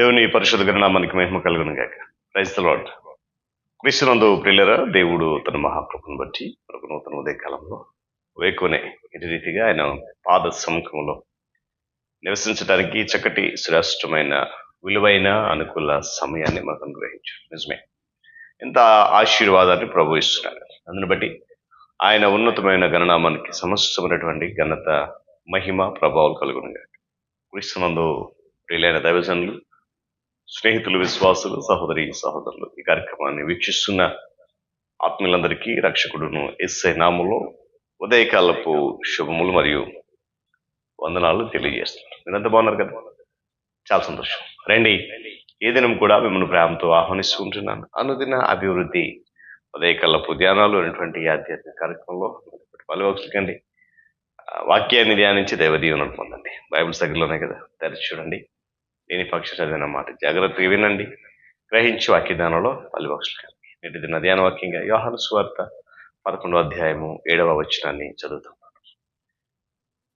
దేవుని పరిశుద్ధ గణనామానికి మహిమ కలుగును గాక. ప్రైజ్ లాడ్ క్రీస్తునందు ప్రిల్లరా దేవుడు తన మహాప్రభుని బట్టి మనకు నూతన ఉదయ కాలంలో వేకునే ఇటు రీతిగా ఆయన పాద సముఖంలో నివసించడానికి చక్కటి శ్రేష్టమైన విలువైన అనుకూల సమయాన్ని మనకు అనుగ్రహించు. నిజమే. ఇంత ఆశీర్వాదాన్ని ప్రభు ఇస్తున్నారు. అందుని బట్టి ఆయన ఉన్నతమైన గణనామానికి సమస్తమైనటువంటి ఘనత మహిమ ప్రభావాలు కలుగునుగా క్రీస్తునందు ప్రియులైన దైవజనులు స్నేహితులు విశ్వాసులు సహోదరి సహోదరులు ఈ కార్యక్రమాన్ని వీక్షిస్తున్న ఆత్మీయులందరికీ రక్షకుడును ఎస్ఐ నాములో ఉదయకాలపు శుభములు మరియు వందనాలు తెలియజేస్తున్నారు మీరంతా బాగున్నారు కదా? చాలా సంతోషం. రండి. ఏ దినం కూడా మిమ్మల్ని ప్రేమతో ఆహ్వానిస్తుంటున్నాను అనుదిన అభివృద్ధి ఉదయకాలపు ధ్యానాలు అనేటువంటి ఆధ్యాత్మిక కార్యక్రమంలో పలువక్షకండి వాక్యాన్ని ధ్యానించి దైవ దీవెనలు పొందండి. బైబిల్ దగ్గరలోనే కదా? తెరిచి చూడండి. లేని పక్ష అన్నమాట మాట. జాగ్రత్తగా వినండి. గ్రహించి వాక్యదానంలో పలువక్షలు నేటి దిన ధ్యాన వాక్యంగా యోహాను స్వార్త పదకొండో అధ్యాయము ఏడవ వచనాన్ని చదువుతున్నాను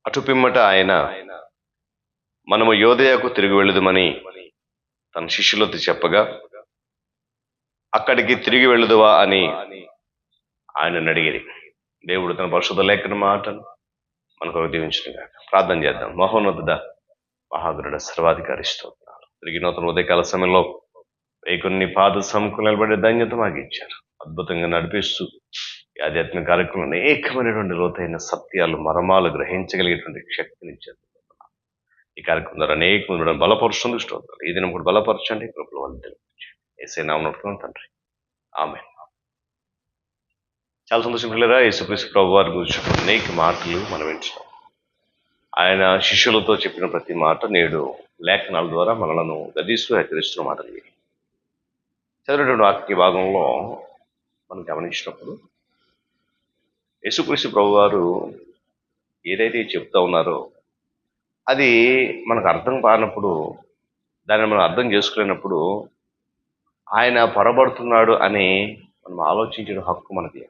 అటు పిమ్మట ఆయన మనము యోధయాకు తిరిగి వెళ్ళదుమని తన శిష్యులతో చెప్పగా అక్కడికి తిరిగి వెళ్ళదువా అని ఆయన అడిగేది దేవుడు తన పరిశుద్ధ లేఖన మాటను మనకు దీవించిన ప్రార్థన చేద్దాం. మహోన్నతుడా మహాగురుడ సర్వాధికారి స్తోత్రాలు. తిరిగి నూతన ఉదయకాల సమయంలో కొన్ని పాద సముఖం నిలబడే ధన్యత మాకు ఇచ్చారు అద్భుతంగా నడిపిస్తూ ఈ ఆధ్యాత్మిక కార్యక్రమంలో అనేకమైనటువంటి లోతైన సత్యాలు మరమాలు గ్రహించగలిగేటువంటి శక్తిని ఇచ్చారు ఈ కార్యక్రమం ద్వారా అనేక మంది బలపరుస్తుంది స్తోత్రాలు. ఈ దినం కూడా బలపరచండి కృపలు వాళ్ళు తెలిపించండి ఏసై నామనుకున్నాం తండ్రి. ఆమె చాలా సంతోషం పిల్లరా యేసుక్రీస్తు ప్రభు వారి గురించి అనేక మాటలు మనం వింటున్నాం. ఆయన శిష్యులతో చెప్పిన ప్రతి మాట నేడు లేఖనాల ద్వారా మనలను గదిస్తూ హెచ్చరిస్తున్న మాటలు ఇవి. చదివినటువంటి వాక్య భాగంలో మనం గమనించినప్పుడు యేసుక్రీస్తు ప్రభు గారు ఏదైతే చెప్తా ఉన్నారో అది మనకు అర్థం కానప్పుడు దాన్ని మనం అర్థం చేసుకునేటప్పుడు ఆయన పొరబడుతున్నాడు అని మనం ఆలోచించిన హక్కు మనది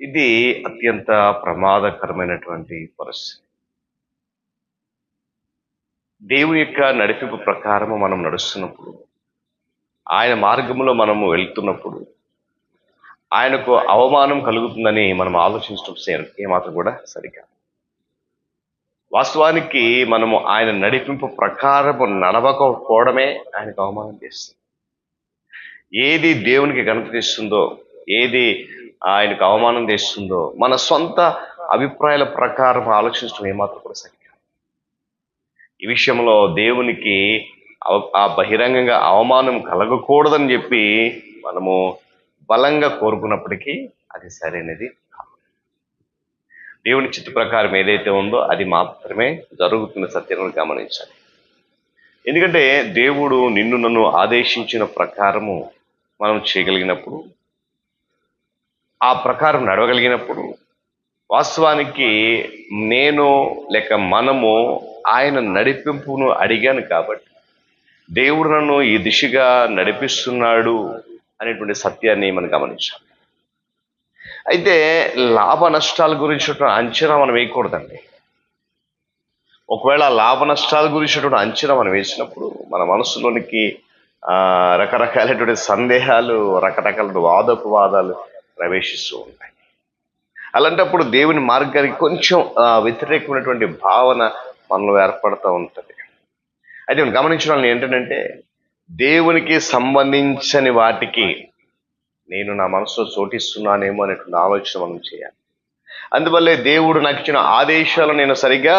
ఇది అత్యంత ప్రమాదకరమైనటువంటి పరిస్థితి. దేవుని యొక్క నడిపింపు ప్రకారము మనం నడుస్తున్నప్పుడు ఆయన మార్గంలో మనము వెళ్తున్నప్పుడు ఆయనకు అవమానం కలుగుతుందని మనం ఆలోచించడం ఏమాత్రం కూడా సరికాదు వాస్తవానికి మనము ఆయన నడిపింపు ప్రకారము నడవకపోవడమే ఆయనకు అవమానం చేస్తుంది. ఏది దేవునికి ఘనత తెస్తుందో ఏది ఆయనకు అవమానం తెస్తుందో మన సొంత అభిప్రాయాల ప్రకారం ఆలోచించడం ఏమాత్రం కూడా సరిగా ఈ విషయంలో దేవునికి ఆ బహిరంగంగా అవమానం కలగకూడదని చెప్పి మనము బలంగా కోరుకున్నప్పటికీ అది సరైనది దేవుని చిత్త ప్రకారం ఏదైతే ఉందో అది మాత్రమే జరుగుతున్న సత్యాన్ని గమనించాలి. ఎందుకంటే దేవుడు నిన్ను నన్ను ఆదేశించిన ప్రకారము మనం చేయగలిగినప్పుడు ఆ ప్రకారం నడవగలిగినప్పుడు వాస్తవానికి నేను లేక మనము ఆయన నడిపింపును అడిగాను కాబట్టి దేవుడు నన్ను ఈ దిశగా నడిపిస్తున్నాడు అనేటువంటి సత్యాన్ని మనం గమనించాలి. అయితే లాభ నష్టాల గురించి అంచనా మనం వేయకూడదండి. ఒకవేళ లాభ నష్టాల గురించినటువంటి అంచనా మనం వేసినప్పుడు మన మనసులోనికి రకరకాలైనటువంటి సందేహాలు రకరకాల వాదోపవాదాలు ప్రవేశిస్తూ ఉంటాయి. అలాంటప్పుడు దేవుని మార్గానికి కొంచెం వ్యతిరేకమైనటువంటి భావన మనలో ఏర్పడుతూ ఉంటుంది. అయితే మనం గమనించడం ఏంటంటే దేవునికి సంబంధించని వాటికి నేను నా మనసులో చోటిస్తున్నానేమో అనేటువంటి ఆలోచన మనం చేయాలి. అందువల్లే దేవుడు నాకు ఇచ్చిన ఆదేశాలు నేను సరిగ్గా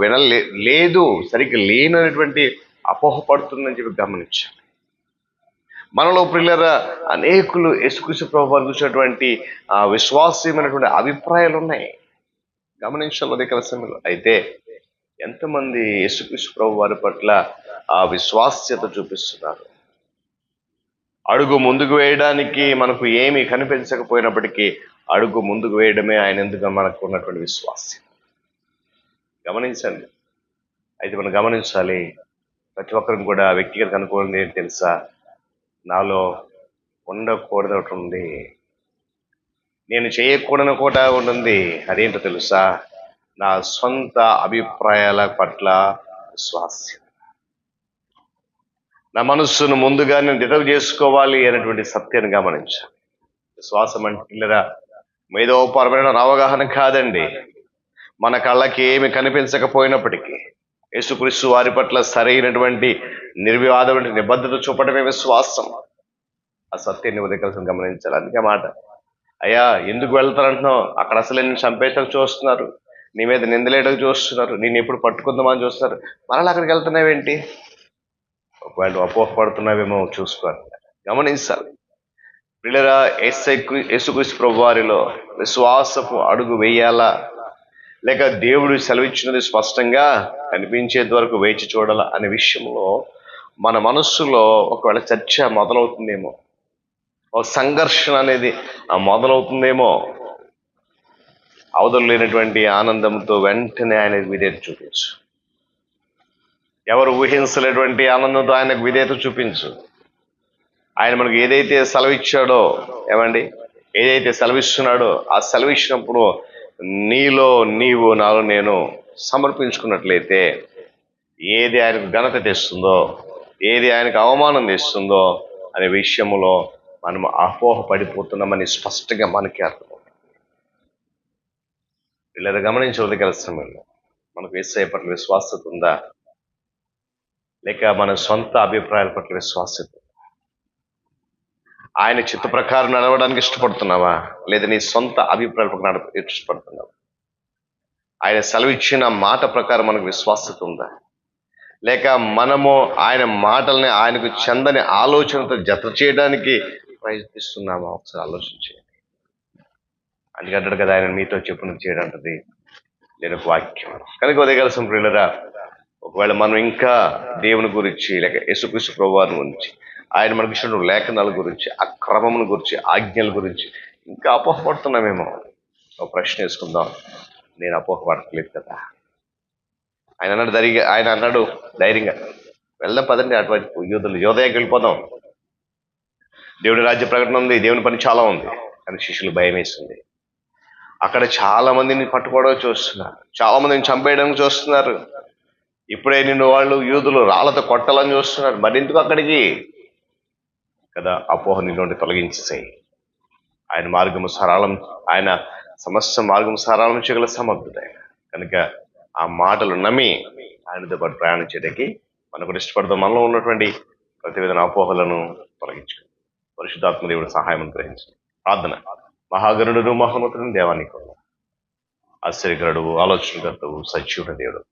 వినలే లేదు సరిగ్గా లేనటువంటి అపోహపడుతుందని చెప్పి గమనించాను మనలో పిల్లల అనేకులు యేసుకృష్ణ ప్రభావం చూసినటువంటి ఆ విశ్వాసమైనటువంటి అభిప్రాయాలు ఉన్నాయి గమనించాలి దగ్గర సమయంలో. అయితే ఎంతమంది యేసుకృష్ణ ప్రభు వారి పట్ల ఆ విశ్వాస్యత చూపిస్తున్నారు? అడుగు ముందుకు వేయడానికి మనకు ఏమీ కనిపించకపోయినప్పటికీ అడుగు ముందుకు వేయడమే ఆయన ఎందుకు మనకు ఉన్నటువంటి విశ్వాస్యం గమనించండి. అయితే మనం గమనించాలి ప్రతి ఒక్కరికి కూడా వ్యక్తిగత అనుకోవడం ఏంటి తెలుసా? నాలో ఉండకూడదు ఒకటి ఉంది నేను చేయకూడని కూడా ఉంటుంది. అదేంటో తెలుసా? నా సొంత అభిప్రాయాల పట్ల విశ్వాస్యం నా మనస్సును ముందుగా నేను రిజర్వ్ చేసుకోవాలి అనేటువంటి సత్యాన్ని గమనించాను. విశ్వాసం అంటే మేధోపరమైన అవగాహన కాదండి. మన కళ్ళకి ఏమి కనిపించకపోయినప్పటికీ యేసుక్రీస్తు వారి పట్ల సరైనటువంటి నిర్వివాదమైన నిబద్ధత చూపడమే విశ్వాసం. ఆ సత్యాన్ని ఉదయకలసం గమనించాలి. అందుకే మాట. అయ్యా ఎందుకు వెళ్తారంటున్నావు అక్కడ అసలు నేను చంపేయటం చూస్తున్నారు. నీ మీద నిందలేయడం చూస్తున్నారు. నేను ఎప్పుడు పట్టుకుందామని చూస్తున్నారు. మరలా అక్కడికి వెళ్తున్నావేంటి? ఒకవేళ అపోహ అపోహపడుతున్నావేమో చూసుకోవాలి. గమనించాలి. పిల్లరా ఎస్ఐ యేసుక్రీస్తు ప్రభు వారిలో విశ్వాసపు అడుగు వేయాలా? లేక దేవుడు సెలవిచ్చినది స్పష్టంగా కనిపించేంత వరకు వేచి చూడాల అనే విషయంలో మన మనస్సులో ఒకవేళ చర్చ మొదలవుతుందేమో ఒక సంఘర్షణ అనేది మొదలవుతుందేమో అవధులు లేనటువంటి ఆనందంతో వెంటనే ఆయనకు విధేయత చూపించు. ఎవరు ఊహించలేటువంటి ఆనందంతో ఆయనకు విధేయత చూపించు. ఆయన మనకు ఏదైతే సెలవిచ్చాడో ఏమండి? ఏదైతే సెలవిస్తున్నాడో ఆ సెలవిచ్చినప్పుడు నీలో నీవు నాలో నేను సమర్పించుకున్నట్లయితే ఏది ఆయనకు ఘనత తెస్తుందో ఏది ఆయనకు అవమానం తెస్తుందో అనే విషయంలో మనం అపోహ పడిపోతున్నామని స్పష్టంగా మనకి అర్థమవుతుంది. వీళ్ళని గమనించి ఉదయగల సమయంలో మనకు వేసే పట్ల విశ్వాసత ఉందా? లేక మన సొంత అభిప్రాయాల పట్ల విశ్వాసత ఉందా? ఆయన చిత్త ప్రకారం నడవడానికి ఇష్టపడుతున్నావా? లేదా నీ సొంత అభిప్రాయాల నడ నడప ఇష్టపడుతున్నావా? ఆయన సెలవిచ్చిన మాట ప్రకారం మనకు విశ్వాసత ఉందా? లేక మనము ఆయన మాటల్ని ఆయనకు చెందని ఆలోచనతో జత చేయడానికి ప్రయత్నిస్తున్నామా? ఒకసారి ఆలోచించేయండి అందుకే అంటాడు కదా ఆయన మీతో చెప్పినది చేయడంటది. నేను ఒక వాక్యం కనుక ఉదయగలసం ప్రియులరా ఒకవేళ మనం ఇంకా దేవుని గురించి లేక యేసుక్రీస్తు ప్రభువారి గురించి ఆయన మనకి ఇచ్చిన లేఖనాల గురించి ఆ గురించి ఆజ్ఞల గురించి ఇంకా అపోహపడుతున్నామేమో ఒక ప్రశ్న వేసుకుందాం. నేను అపోహపడట్లేదు కదా. ఆయన అన్నాడు ధైర్యంగా ఆయన అన్నాడు ధైర్యంగా. వెళ్దాం పదండి అటువంటి యోధులు యోదయాకి వెళ్ళిపోదాం. దేవుడి రాజ్య ప్రకటన ఉంది దేవుని పని చాలా ఉంది. అని శిష్యులు భయం వేస్తుంది అక్కడ చాలా మందిని పట్టుకోవడం చూస్తున్నారు. చాలా మందిని చంపేయడం చూస్తున్నారు. ఇప్పుడే నిన్ను వాళ్ళు యూదులు రాళ్ళతో కొట్టాలని చూస్తున్నారు. మరెందుకు అక్కడికి? కదా అపోహ నిన్నుండి తొలగించేసాయి. ఆయన మార్గము సరళం ఆయన సమస్త మార్గం సరళం చేయగల సమర్థుడు ఆయన కనుక ఆ మాటలు నమ్మి ఆయనతో పాటు ప్రయాణం చేయడానికి మనకు ఇష్టపడతాం మనలో ఉన్నటువంటి ప్రతి విధమైన అపోహలను తొలగించుకుంది పరిశుద్ధాత్మ దేవుడు సహాయం గ్రహించండి ప్రార్థన. మహాగరుడు మహోన్నతుడు దేవానికి ఆశ్చర్యకరుడు ఆలోచనకర్తవు సత్యుడ దేవుడు.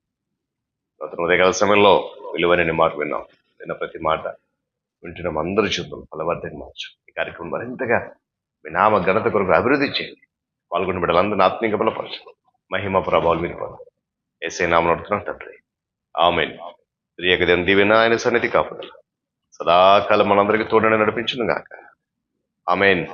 అతను ఉదయకాల సమయంలో విలువైన మాట విన్నాం. విన్న ప్రతి మాట వింటున్నాం అందరూ చూద్దాం ఫలవర్ధక మార్చు. ఈ కార్యక్రమం మరింతగా మీ నామ ఘనత కొరకు అభివృద్ధి చేయండి. పాల్గొన్న బిడ్డలందరినీ ఆత్మీయ బలపరచు మహిమ ప్రభావాలు మీరు పొందాలి ఏసే నామం అడుగుతున్నాం తండ్రి. ఆమెన్. ప్రియకదేం దీవెన ఆయన సన్నిధి కాపుదల. సదాకాలం మనందరికీ తోడని నడిపించును గాక ఆమెన్.